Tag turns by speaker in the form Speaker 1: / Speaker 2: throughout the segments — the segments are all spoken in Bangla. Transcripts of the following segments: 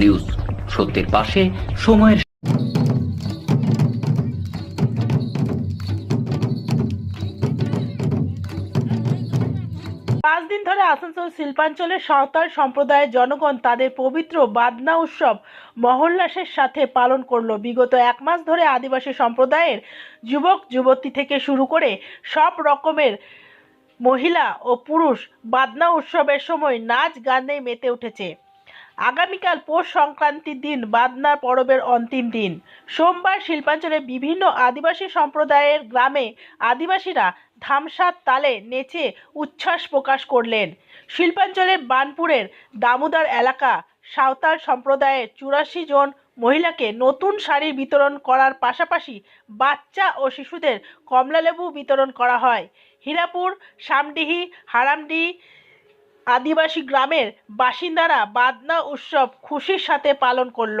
Speaker 1: নিউজ সত্যের পাশে সময়ের
Speaker 2: পাঁচ দিন ধরে আসানসোল শিল্পাঞ্চলের সাঁওতাল সম্প্রদায়ের জনগণ তাদের পবিত্র বাদনা উৎসব মহল্লাসের সাথে পালন করল। বিগত এক মাস ধরে আদিবাসী সম্প্রদায়ের যুবক, যুবতী থেকে শুরু করে সব রকমের মহিলা ও পুরুষ বাদনা উৎসবের সময় নাচ গানে মেতে উঠেছে। আগামীকাল পৌষ সংক্রান্তির দিন, বাদনার পরবের অন্তিম দিন। সোমবার শিল্পাঞ্চলের বিভিন্ন আদিবাসী সম্প্রদায়ের গ্রামে আদিবাসীরা ধামসাত তালে নেচে উচ্ছ্বাস প্রকাশ করলেন। শিল্পাঞ্চলের বানপুরের দামোদর এলাকা, সাঁওতাল সম্প্রদায়ের চুরাশি জন মহিলাকে নতুন শাড়ি বিতরণ করার পাশাপাশি বাচ্চা ও শিশুদের কমলালেবু বিতরণ করা হয়। হীরাপুর, সামডিহি হারামডিহি আদিবাসী গ্রামের বাসিন্দারা বাদনা উৎসব খুশির সাথে পালন করল।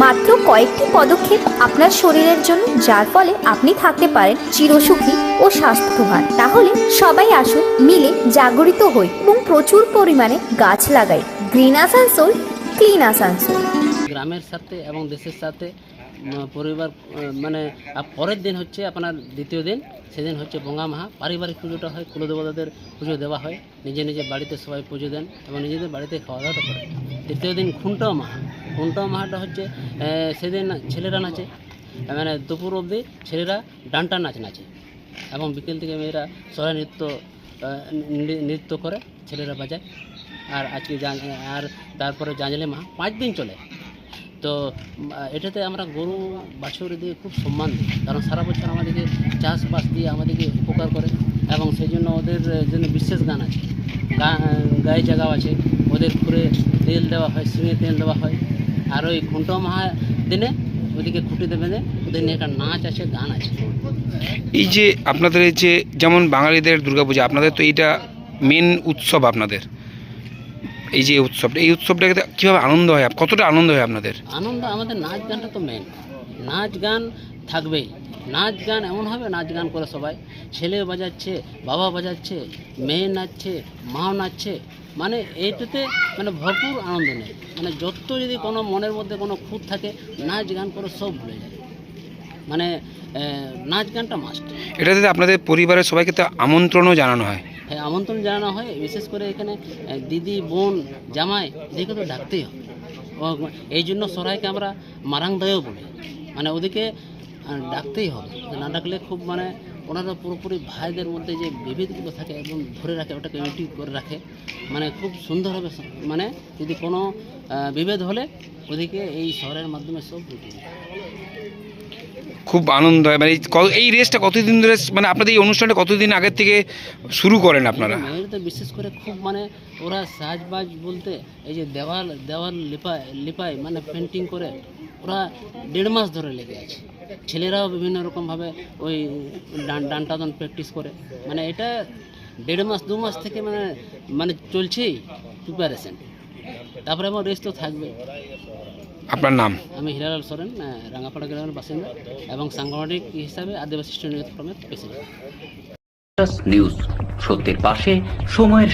Speaker 3: মাত্র কয়েকটি পদক্ষেপ আপনার শরীরের জন্য, যার ফলে আপনি থাকতে পারেন চিরসুখী ও স্বাস্থ্যবান। তাহলে সবাই আসুন, মিলে জাগরিত হই এবং প্রচুর পরিমাণে গাছ লাগাই। গ্রিন আসানসোল ক্লিন আসানসোল
Speaker 4: গ্রামের সাথে এবং দেশের সাথে পরিবার মানে পরের দিন হচ্ছে আপনার দ্বিতীয় দিন, সেদিন হচ্ছে বঙ্গা মাহা। পারিবারিক পুজোটা হয়, কুলদেবতাদের পুজো দেওয়া হয়। নিজে নিজে বাড়িতে সবাই পুজো দেন এবং নিজেদের বাড়িতে খাওয়া দাওয়াটা করে তৃতীয় দিন খুনটাও মাহা। খুনটাও মাহাটা হচ্ছে সেদিন ছেলেরা নাচে। মানে দুপুর অবধি ছেলেরা ডান্টা নাচ নাচে এবং বিকেল থেকে মেয়েরা সবাই নৃত্য নৃত্য করে, ছেলেরা বাজায়। আর আজকে আর তারপরে জাঁজলে মাহা পাঁচ দিন চলে। তো এটাতে আমরা গরু, বাছুর দিয়ে খুব সম্মান দিই। কারণ সারা বছর আমাদেরকে চাষবাস দিয়ে আমাদেরকে উপকার করে এবং সেই জন্য ওদের জন্য বিশেষ গান আছে। গায়ে জাগাও আছে। ওদের খুঁড়ে তেল দেওয়া হয় সিঙে তেল দেওয়া হয়। আর ওই ঘন্ট মাহা দিনে ওদিকে খুঁটিতে বেঁধে ওদের নিয়ে একটা নাচ আছে, গান আছে।
Speaker 5: এই যে আপনাদের এই যে, যেমন বাঙালিদের দুর্গাপূজা, আপনাদের তো এইটা মেন উৎসব আপনাদের। এই যে উৎসবটা এই উৎসবটাকে কীভাবে আনন্দ হয়? কতটা আনন্দ হয় আপনাদের?
Speaker 4: আনন্দ আমাদের নাচ গানটা তো মেন নাচ গান থাকবেই। নাচ গান এমন হবে নাচ গান করে সবাই। ছেলে বাজাচ্ছে বাবা বাজাচ্ছে মেয়ে নাচছে মাও নাচছে। মানে এইটাতে মানে ভরপুর আনন্দ নেই। মানে যত যদি কোনো মনের মধ্যে কোনো খুঁত থাকে নাচ গান করে সব ভুলে যায়। মানে নাচ গানটা মাস্ট
Speaker 5: এটাতে আপনাদের পরিবারের সবাইকে তো আমন্ত্রণও জানানো হ্যাঁ।
Speaker 4: আমন্ত্রণ জানানো হয়, বিশেষ করে এখানে দিদি, বোন, জামাই এদেরকে তো ডাকতেই ও, এই জন্য সরাইকে আমরা মারাংদয়ও বলি। মানে ওদেরকে ডাকতেই হবে। না ডাকলে খুব মানে ওনারা পুরোপুরি ভাইদের মধ্যে যে বিভেদগুলো থাকে এবং ধরে রাখে ওটাকে ইউনিটি করে রাখে মানে খুব সুন্দরভাবে মানে যদি কোনো বিভেদ হলে ওদিকে এই শহরের মাধ্যমে সব মিটিয়ে
Speaker 5: খুব আনন্দ হয়। মানে এই রেসটা কতদিন ধরে মানে আপনাদের এই অনুষ্ঠানটা কতদিন আগের থেকে শুরু করেন আপনারা?
Speaker 4: তো বিশেষ করে খুব মানে ওরা সাজবাজ বলতে এই যে দেওয়াল দেওয়াল লিপায় লিপায় মানে পেন্টিং করে ওরা দেড় মাস ধরে লেগে আছে। ছেলেরাও বিভিন্ন রকমভাবে ওই ডান ডানটাদন প্র্যাকটিস করে। মানে এটা দেড় মাস দু মাস থেকে মানে মানে চলছেই প্রিপারেশন তারপরে আমার রেস্ট তো থাকবে।
Speaker 5: আপনার নাম?
Speaker 4: আমি হিরালাল সোরেন রাঙাপাড়া গ্রামের বাসিন্দা এবং সাংগঠনিক হিসাবে আদিবাসী স্টুডেন্ট ফোরামের প্রেসিডেন্ট।
Speaker 1: নিউজ সত্যের পাশে সময়ের